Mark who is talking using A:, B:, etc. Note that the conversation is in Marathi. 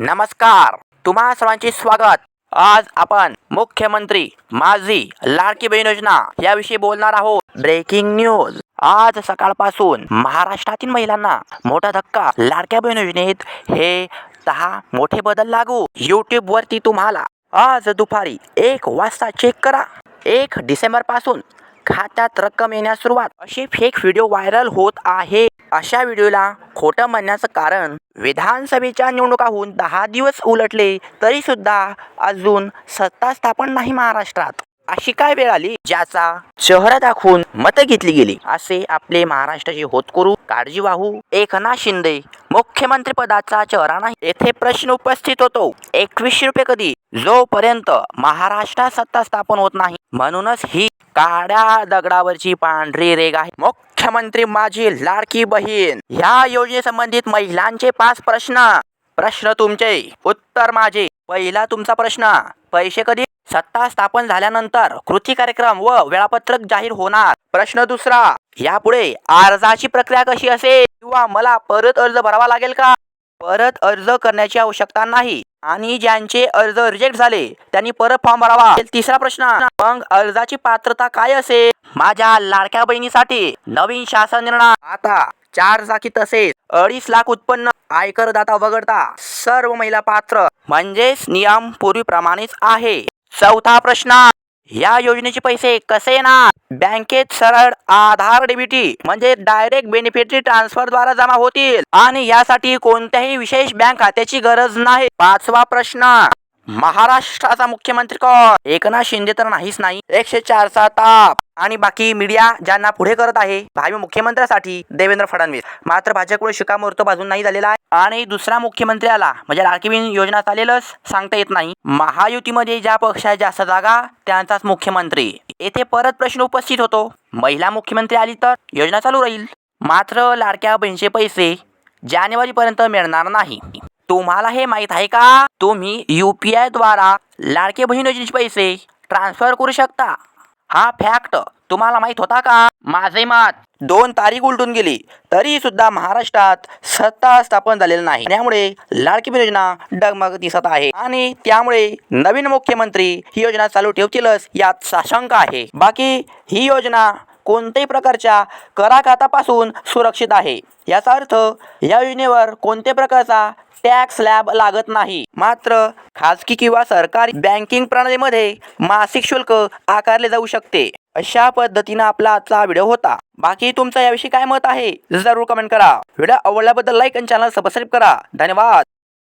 A: नमस्कार. तुम्हा सर्वांचे स्वागत. आज आपण मुख्यमंत्री माझी लाडकी बहीण योजना याविषयी बोलणार आहोत. Breaking news. आज सकाळपासून महाराष्ट्रातील महिलांना मोठा धक्का लाडक्या बहीण योजनेत हे दहा मोठे बदल लागू. युट्यूब वरती तुम्हाला आज दुपारी एक वाजता चेक करा. एक डिसेंबरपासून खात्यात रक्कम येण्यास सुरुवात. असे फेक व्हिडिओ व्हायरल होत आहे. अशा व्हिडिओला खोटं म्हणण्याचं कारण विधानसभेच्या निवडणुकाहून दहा दिवस उलटले तरी सुद्धा अजून सत्ता स्थापन नाही महाराष्ट्रात. अशी काय वेळ आली? ज्याचा चेहरा दाखवून मतं घेतली गेली. असे आपले महाराष्ट्राचे होतकरू काळजी वाहू एकनाथ शिंदे मुख्यमंत्री पदाचा चेहरा नाही. येथे प्रश्न उपस्थित होतो. एकवीसशे रुपये कधी? जोपर्यंत महाराष्ट्रात सत्ता स्थापन होत नाही. म्हणूनच ही काड्या दगडावरची पांढरी रेग आहे. मुख्यमंत्री माझी लाडकी बहीण ह्या योजनेसंबंधित महिलांचे पाच प्रश्न. प्रश्न तुमचे उत्तर माझे. पहिला तुमचा प्रश्न पैसे कधी? सत्ता स्थापन झाल्यानंतर कृती कार्यक्रम व वेळापत्रक जाहीर होणार. प्रश्न दुसरा यापुढे अर्जाची प्रक्रिया कशी असेल? किंवा मला परत अर्ज भरावा लागेल का? परत अर्ज करण्याची आवश्यकता नाही. आणि ज्यांचे अर्ज रिजेक्ट झाले त्यांनी परत फॉर्म भरावा. तिसरा प्रश्न मग अर्जाची पात्रता काय असेल? माझ्या लाडक्या बहिणीसाठी नवीन शासन निर्णय. आता चार चाकी तसेच अडीच लाख उत्पन्न आयकरदाता वगळता सर्व महिला पात्र म्हणजेच नियम पूर्वीप्रमाणेच आहे. चौथा प्रश्न या योजनेचे पैसे कसे येणार? बँकेत सरळ आधार डेबिटी म्हणजे डायरेक्ट बेनिफिटरी ट्रान्सफर द्वारा जमा होतील. आणि यासाठी कोणत्याही विशेष बँक खात्याची गरज नाही. पाचवा प्रश्न. महाराष्ट्राचा मुख्यमंत्री कोण? एकनाथ शिंदे तर नाहीच नाही. एकशे चारचा ताप. आणि बाकी मीडिया ज्यांना पुढे करत आहे भावी मुख्यमंत्र्यासाठी देवेंद्र फडणवीस. मात्र भाजपकडून शिकामोर्तब बाजून नाही झालेला आहे. आणि दुसरा मुख्यमंत्री आला. म्हणजे लाडकी बहीण योजना चालेलच सांगता येत नाही. महायुतीमध्ये ज्या पक्षात जास्त जागा त्यांचाच मुख्यमंत्री. येथे परत प्रश्न उपस्थित होतो. महिला मुख्यमंत्री आली तर योजना चालू राहील. मात्र लाडक्या बहिणीचे पैसे जानेवारी पर्यंत मिळणार नाही. तुम्हाला हे माहीत आहे का? तुम्ही यू पी द्वारा लाडके बहीण योजनेचे पैसे ट्रान्सफर करू शकता. हा फॅक्ट तुम्हाला माहीत होता का? माझे मत. दोन तारीख उलटून गेली. तरी सुद्धा महाराष्ट्रात सत्ता स्थापन झालेली नाही. त्यामुळे लाडकी योजना डगमग दिसत आहे. आणि त्यामुळे नवीन मुख्यमंत्री ही योजना चालू ठेवतीलच यात साशंक आहे. बाकी ही योजना कोणत्याही प्रकारच्या कराघातापासून सुरक्षित आहे. याचा अर्थ या योजनेवर कोणत्या प्रकारचा टॅक्स स्लॅब लागत नाही. मात्र खाजगी किंवा सरकारी बँकिंग प्रणालीमध्ये मासिक शुल्क आकारले जाऊ शकते. अशा पद्धतीनं आपला आजचा व्हिडिओ होता. बाकी तुमचं याविषयी काय मत आहे जरूर कमेंट करा. व्हिडिओ आवडल्याबद्दल लाईक आणि चॅनल सबस्क्राईब करा. धन्यवाद.